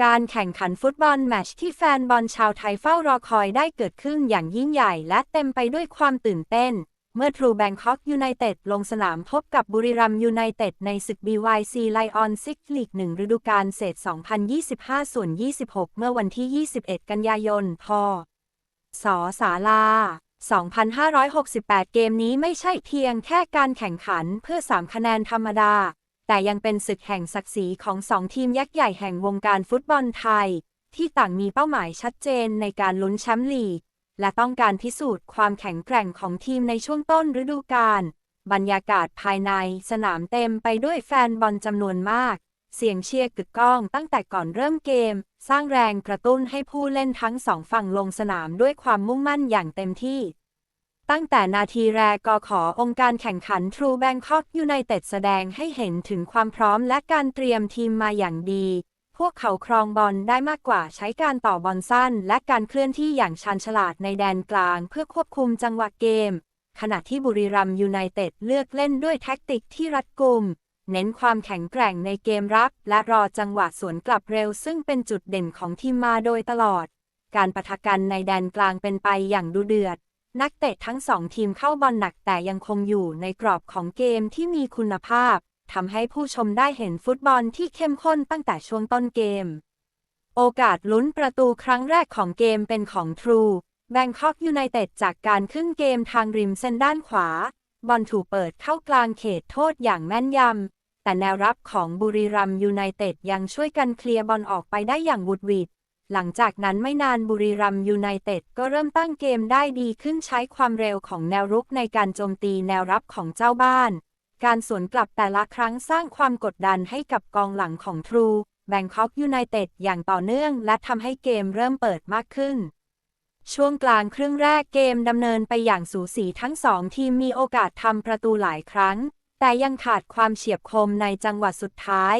การแข่งขันฟุตบอลแมตช์ที่แฟนบอลชาวไทยเฝ้ารอคอยได้เกิดขึ้นอย่างยิ่งใหญ่และเต็มไปด้วยความตื่นเต้น เมื่อทรูแบงคอกยูไนเต็ดลงสนามพบกับบุรีรัมย์ยูไนเต็ดในศึก BYC Lion Six League 1ฤดูกาลเศษ 2025ส่วน26 เมื่อวันที่ 21 กันยายน พศศาลา2568 เกมนี้ไม่ใช่เพียงแค่การแข่งขันเพื่อ 3 คะแนนธรรมดา แต่ยังเป็นศึกแห่งศักดิ์ศรีของสองทีมยักษ์ใหญ่แห่งวงการฟุตบอลไทย ที่ต่างมีเป้าหมายชัดเจนในการลุ้นแชมป์ลีก และต้องการพิสูจน์ความแข็งแกร่งของทีมในช่วงต้นฤดูกาลบรรยากาศภายในสนามเต็มไปด้วยแฟนบอลจำนวนมาก เสียงเชียร์กึกก้องตั้งแต่ก่อนเริ่มเกม สร้างแรงกระตุ้นให้ผู้เล่นทั้งสองฝั่งลงสนามด้วยความมุ่งมั่นอย่างเต็มที่ ตั้งแต่นาทีแรกก็ขอองค์การแข่งขัน True Bangkok United แสดงให้เห็นถึงความพร้อมและการเตรียมทีมมาอย่างดี พวกเขาครองบอลได้มากกว่าใช้การต่อบอลสั้น และการเคลื่อนที่อย่างชันฉลาดในแดนกลาง เพื่อควบคุมจังหวะเกม ขณะที่บุรีรัมย์ยูไนเต็ดเลือกเล่นด้วยแท็กติกที่รัดกุม เน้นความแข็งแกร่งในเกมรับ และรอจังหวะสวนกลับเร็ว ซึ่งเป็นจุดเด่นของทีมมาโดยตลอด การปะทะกันในแดนกลางเป็นไปอย่างดุเดือด นักเตะทั้งสองทีมเข้าบอลหนักแต่ยังคงอยู่ในกรอบของเกมที่มีคุณภาพทำให้ผู้ชมได้เห็นฟุตบอลที่เข้มข้นตั้งแต่ช่วงต้นเกม โอกาสลุ้นประตูครั้งแรกของเกมเป็นของทรูแบงคอกยูไนเต็ดจากการขึ้นเกมทางริมเส้นด้านขวา บอลถูกเปิดเข้ากลางเขตโทษอย่างแม่นยำ แต่แนวรับของบุรีรัมย์ยูไนเต็ดยังช่วยกันเคลียร์บอลออกไปได้อย่างวุดวิด หลังจากนั้นไม่นานบุรีรัมยูไนเต็ดก็เริ่มตั้งเกมได้ดีขึ้นใช้ความเร็วของแนวรุกในการโจมตีแนวรับของเจ้าบ้าน การสวนกลับแต่ละครั้งสร้างความกดดันให้กับกองหลังของทรูแบงคอกยูไนเต็ดอย่างต่อเนื่อง และทำให้เกมเริ่มเปิดมากขึ้น ช่วงกลางครึ่งแรกเกมดำเนินไปอย่างสูสีทั้งสองทีมมีโอกาสทำประตูหลายครั้ง แต่ยังขาดความเฉียบคมในจังหวะสุดท้าย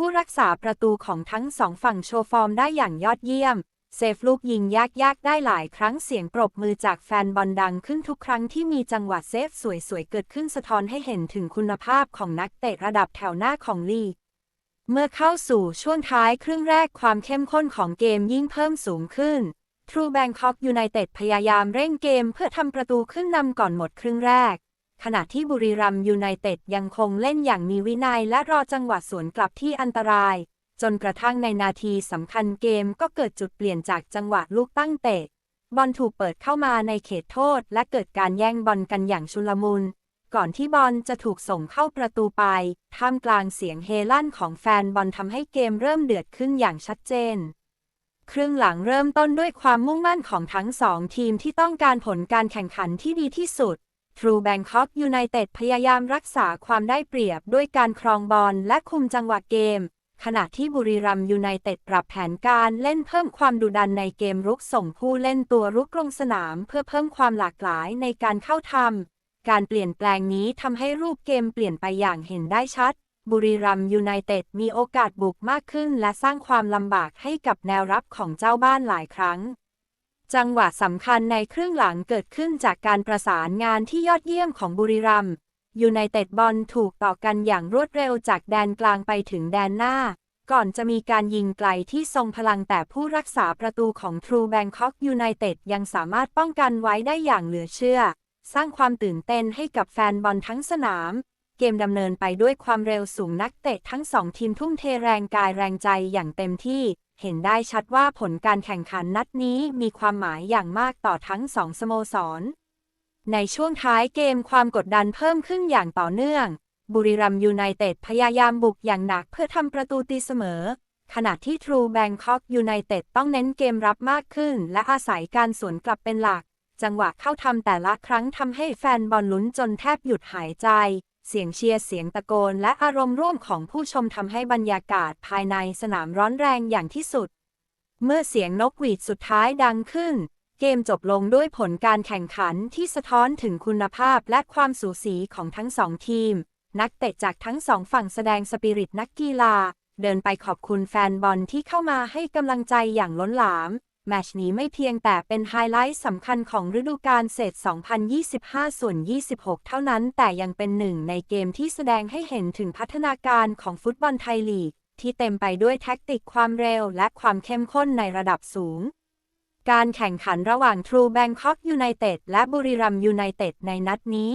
ผู้รักษาประตูของทั้งสองฝั่งโชว์ฟอร์มได้อย่างยอดเยี่ยม เซฟลูกยิงยากๆ ได้หลายครั้งเสียงปรบมือจากแฟนบอลดังขึ้นทุกครั้งที่มีจังหวะเซฟสวยๆ เกิดขึ้นสะท้อนให้เห็นถึงคุณภาพของนักเตะระดับแถวหน้าของลีก เมื่อเข้าสู่ช่วงท้ายครึ่งแรกความเข้มข้นของเกมยิ่งเพิ่มสูงขึ้น True Bangkok United พยายามเร่งเกมเพื่อทำประตูขึ้นนำก่อนหมดครึ่งแรก ขณะที่บุรีรัมย์ยูไนเต็ดยังคงเล่นอย่างมีวินัยและรอจังหวะสวนกลับที่อันตราย จนกระทั่งในนาทีสำคัญเกมก็เกิดจุดเปลี่ยนจากจังหวะลูกตั้งเตะ บอลถูกเปิดเข้ามาในเขตโทษ และเกิดการแย่งบอลกันอย่างชุลมุน ก่อนที่บอลจะถูกส่งเข้าประตูไป ท่ามกลางเสียงเฮลั่นของแฟนบอลทำให้เกมเริ่มเดือดขึ้นอย่างชัดเจนครึ่งหลังเริ่มต้นด้วยความมุ่งมั่นของทั้งสองทีมที่ต้องการผลการแข่งขันที่ดีที่สุด True Bangkok United พยายามรักษาความได้เปรียบด้วยการครองบอลและคุมจังหวะเกม ขณะที่บุรีรัมยูไนเต็ดปรับแผนการเล่นเพิ่มความดุดันในเกมรุกส่งผู้เล่นตัวรุกลงสนามเพื่อเพิ่มความหลากหลายในการเข้าทำการเปลี่ยนแปลงนี้ทำให้รูปเกมเปลี่ยนไปอย่างเห็นได้ชัด บุรีรัมยูไนเต็ดมีโอกาสบุกมากขึ้น และสร้างความลำบากให้กับแนวรับของเจ้าบ้านหลายครั้ง จังหวะสำคัญในครึ่งหลังเกิดขึ้นจากการประสานงานที่ยอดเยี่ยมของบุรีรัมย์ยูไนเต็ดบอลถูกต่อกันอย่างรวดเร็วจากแดนกลางไปถึงแดนหน้า ก่อนจะมีการยิงไกลที่ทรงพลังแต่ผู้รักษาประตูของ True Bangkok United ยังสามารถป้องกันไว้ได้อย่างเหลือเชื่อ สร้างความตื่นเต้นให้กับแฟนบอลทั้งสนาม เกมดำเนินไปด้วยความเร็วสูงนักเตะทั้งสองทีมทุ่มเทแรงกายแรงใจอย่างเต็มที่ เห็นได้ชัดว่าผลการแข่งขันนัดนี้มีความหมายอย่างมากต่อทั้งสองสโมสร ในช่วงท้ายเกมความกดดันเพิ่มขึ้นอย่างต่อเนื่อง บุรีรัมยูไนเต็ดพยายามบุกอย่างหนักเพื่อทำประตูตีเสมอ ขณะที่ True Bangkok United ต้องเน้นเกมรับมากขึ้น และอาศัยการสวนกลับเป็นหลัก จังหวะเข้าทำแต่ละครั้งทำให้แฟนบอลลุ้นจนแทบหยุดหายใจ เสียงเชียร์เสียงตะโกน และอารมณ์ร่วมของผู้ชมทำให้บรรยากาศภายในสนามร้อนแรงอย่างที่สุด เมื่อเสียงนกหวีดสุดท้ายดังขึ้น เกมจบลงด้วยผลการแข่งขันที่สะท้อนถึงคุณภาพและความสูสีของทั้งสองทีม นักเตะจากทั้งสองฝั่งแสดงสปิริตนักกีฬา เดินไปขอบคุณแฟนบอลที่เข้ามาให้กำลังใจอย่างล้นหลาม แมชนี้ไม่เพียงแต่เป็นไฮไลท์สำคัญของฤดูกาลเศษ 2025 ส่วน 26 เท่านั้น แต่ยังเป็นหนึ่งในเกมที่แสดงให้เห็นถึงพัฒนาการของฟุตบอลไทยลีก ที่เต็มไปด้วยแท็กติกความเร็วและความเข้มข้นในระดับสูง การแข่งขันระหว่าง True Bangkok United และบุรีรัมยูไนเต็ดในนัดนี้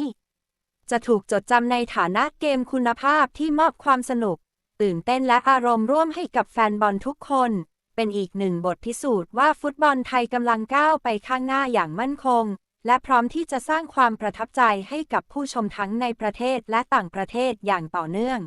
จะถูกจดจำในฐานะเกมคุณภาพที่มอบความสนุก ตื่นเต้นและอารมณ์ร่วมให้กับแฟนบอลทุกคน เป็นอีกหนึ่งบทพิสูจน์ว่าฟุตบอลไทยกำลังก้าวไปข้างหน้าอย่างมั่นคง และพร้อมที่จะสร้างความประทับใจให้กับผู้ชมทั้งในประเทศและต่างประเทศอย่างต่อเนื่อง